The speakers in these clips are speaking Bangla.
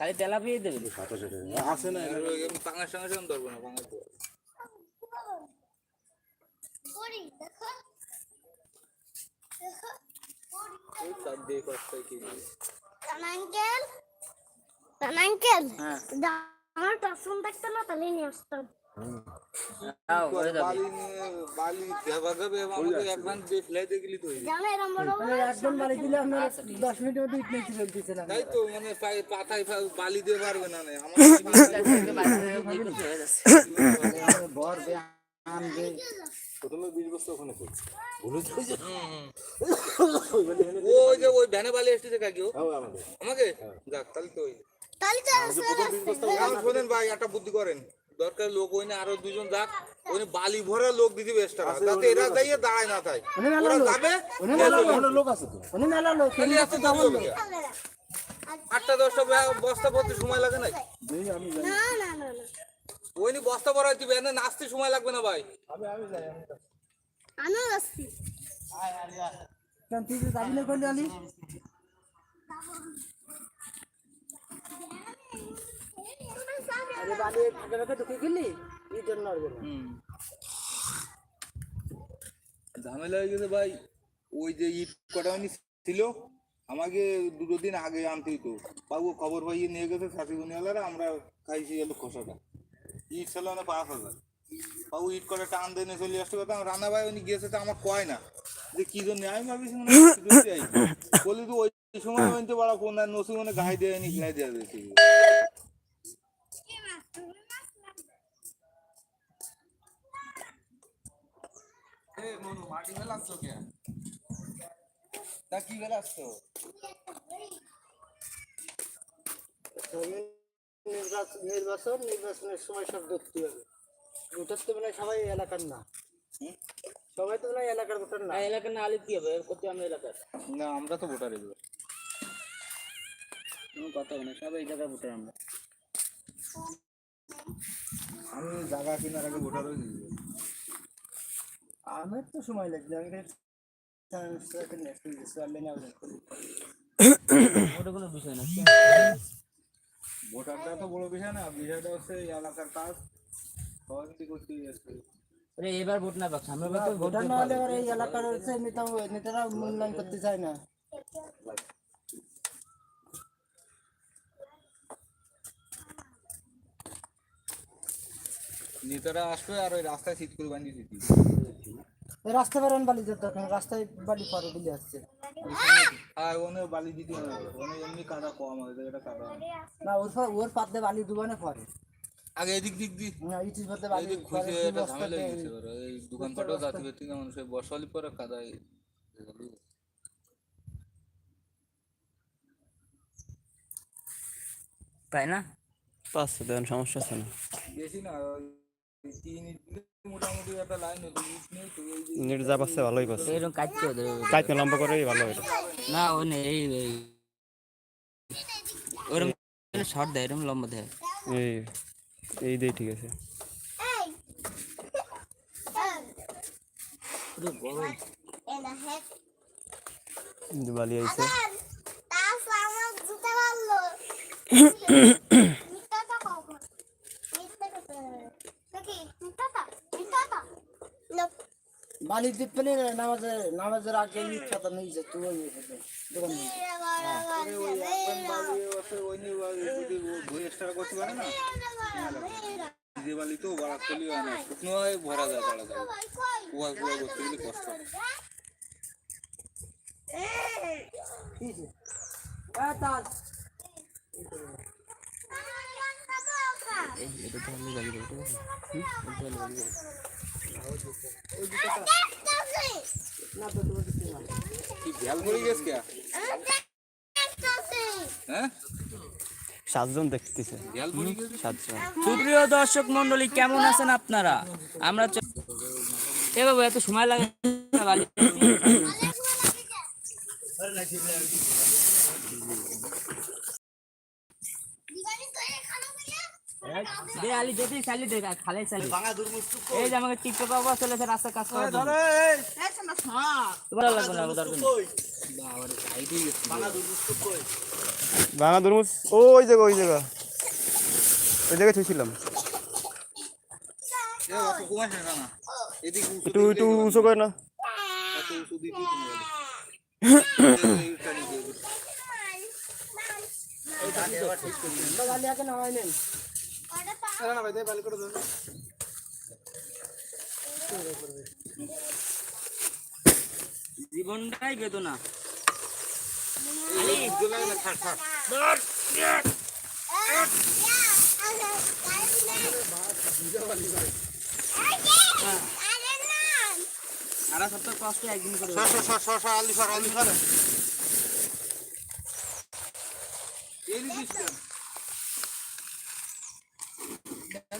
খালি তেলাপিয়ে দেবে সাতাশে আছে না পাঙার সঙ্গে আমি ধরবো না আঙ্কেল হ্যাঁ আমার পছন্দ থাকতো না তাহলে নিয়ে আসতাম। বালি বালি ঘেবা ঘেবে আমাকে অ্যাডভান্স দিয়ে ফেলাই দিয়ে গেলি তো হয়ে যায়। জানো এরম বড় বড় একদম বাড়ি দিলে আপনার দশ মিনিটের মধ্যে ইট নিয়ে চলতেছে না তাই তো মানে পাতায় বালি দিয়ে পারবে না না। আমার হয়ে যাচ্ছে। বর বে আম বে প্রথমে বিশ বস্তা ওখানে করছি। ভুলে যাই ওই যে ওই ভ্যানে বালি এসেছে কাকিও আমাকে? যাক তাহলে তো ওই তাহলে তো শোনেন ভাই একটা বুদ্ধি করেন। দরকার লোক ওই আরও দুজন যাক ওই বালি ভরা লোক দিদি বেশ টাকা। যাতে এরা যাইয়ে দাঁড়ায় না তাই। ওরা যাবে লোক। আছে। তো উনি মেলা লোক। খালি হবে আটটা দশটা বস্তা ভরতে সময় লাগে না না না না না। ওই নি বস্তা ভরা দিবে না নাচতে সময় লাগবে না ভাই। আমিও আসছি কেন তুই যাবি না করলে আলি? আরে ঢুকে গেলি এই জন্য আর গেল ঝামেলা হয়ে গেছে ভাই। ওই যে ইট কটানি ছিল আমাকে দুটো দিন আগে আনতে হইতো। বাবু খবর পাইয়ে নিয়ে গেছে শাসিগুনিওয়ালারা আমরা খাইছি এলো খসাটা। ইট ছিল না পাঁচ হাজার। বাবু ইট কটা টান দিয়ে চলে আসতে কথা রান্না ভাই উনি গিয়েছে তো আমার কয় না। যে কি জন্য? আমি মনে আইছে। বলি তো ওই সময় হইতে বড় কোন নসি মনে গায়ে দিয়ে নি খেলাই দেওয়া দিয়েছে মাটি ফেলাচ্ছ কে? তা কি ফেলাচ্ছ নির্বাচন নির্বাচন নির্বাচনের সময় সব দেখতে হবে। ভোটার তো মানে সবাই এলাকার না। সবাই তো মানে এলাকার ভোটার না। না এলাকা না আলে কি হবে? এর করতে আমরা এলাকার। না আমরা তো ভোটার এগুলো কোনো কথা হবে না সব এই জায়গায় ভোটার আমরা। আমি জায়গা কেনার আগে ভোটার হয়ে আমার তো সময় লাগবে আমি অনলাইনে আবেদন করি ওটা কোনো বিষয় না। ভোটারটা তো বড় বিষয় না বিষয়টা হচ্ছে এলাকার কাজ। সবাই করতে এবার ভোট না পাক সামনে তো ভোটার না হলে এই এলাকার হচ্ছে নেতা নেতারা মূল্যায়ন করতে চায় না। নেতারা আসবে আর ওই রাস্তায় শীত করে বানিয়ে দিতি রাস্তা বেরোন বালি যেতে নেই, রাস্তায় বালি পরে দিলে আসছে। আর ওনে বালি দিতে হবে ওনে এমনি কাদা কম হয় এটা কাদা না ওর পর- ওর পাতে বালি দুবানে পরে আগে এদিক দিক দি। না ইটির পাতে বালি এদিক খুঁজে এটা ঝামেলা হয়ে গেছে এবার। এই দোকানপাটও যাতে থেকে মানুষের বসালি পরে কাদায় তাই না? পাচ্ছে দেন সমস্যা আছে না। বেশি না নেট যা পাচ্ছে ভালোই পাচ্ছে এরকম কাটতে ওদের কাইতে লম্বা করেই ভালো এটা না ও নেই এই এই। ওরকম শর্ট দেয় এরকম লম্বা দেয়। এই এই দিয়ে ঠিক আছে। কিন্তু আইছে। দিতে পেলে নামাজের নামাজের আগে ইট খাতা নিয়ে যেত ওই দোকান যে তো বাড়া করলে হয় না শুকনো হয়। ভরা যায় পাড়া যায় কুয়া কুয়া করতে গেলে কষ্ট। এটা তো আমি গাড়ি দেবো ঠিক আছে সাতজন দেখতেছে। সাতজন সুপ্রিয় দর্শক মন্ডলী, কেমন আছেন আপনারা? আমরা এ বাবু, এত সময় লাগে না দে আলি দে তুই চালি দে খালে চালি। এই যে আমাকে টিকটক বাবু চলেছে রাস্তায় কাজ করার জন্য। ভালো লাগবে না দরকার বাবার সাইডে গেছে। ভাঙা তরমুজ ওই জায়গা ওই জায়গা। ওই জায়গায় ছুঁছিলাম একটু একটু উঁচু করে না। উঁচু আমরা বালি আগে নামাই নেন জীবনটাই বেদনা না। সারা সপ্তাহ কষ্ট একদিন করে সর, সর, সর, সর, সর, আলু সর, আলু সর। এই নিয়ে দিস কেন?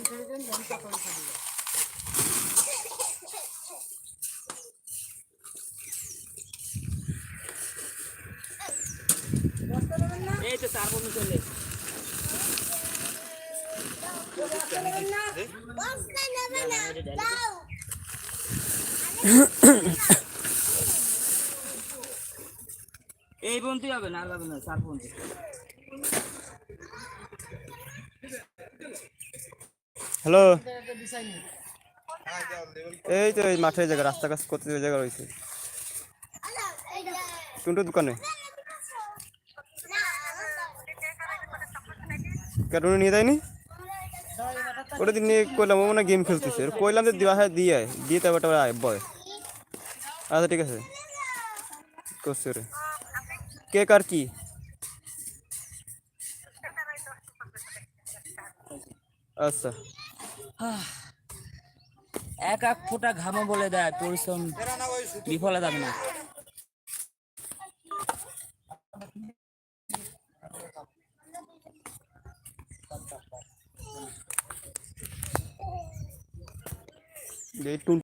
এই তো চার বন্ধু চলে এই বন্ধুই হবে না না চার বন্ধু। হ্যালো এই তো এই মাঠের জায়গা রাস্তা কাজ করতে ওই জায়গা রয়েছে? টুন্টুর দোকানে? কার্টুনে নিয়ে দেয়নি ওটা দিন নিয়ে কইলাম, ও মানে গেম খেলতেছে। ওর কইলাম যে দিবা হ্যাঁ দিয়ে আয়। দিয়ে তারপর তারপর আয়, বয়। আচ্ছা ঠিক আছে। করছে রে কে কার কি? আচ্ছা। এক এক ফোঁটা ঘামা বলে দেয় পরিশ্রম বিফলে যাবে না। এই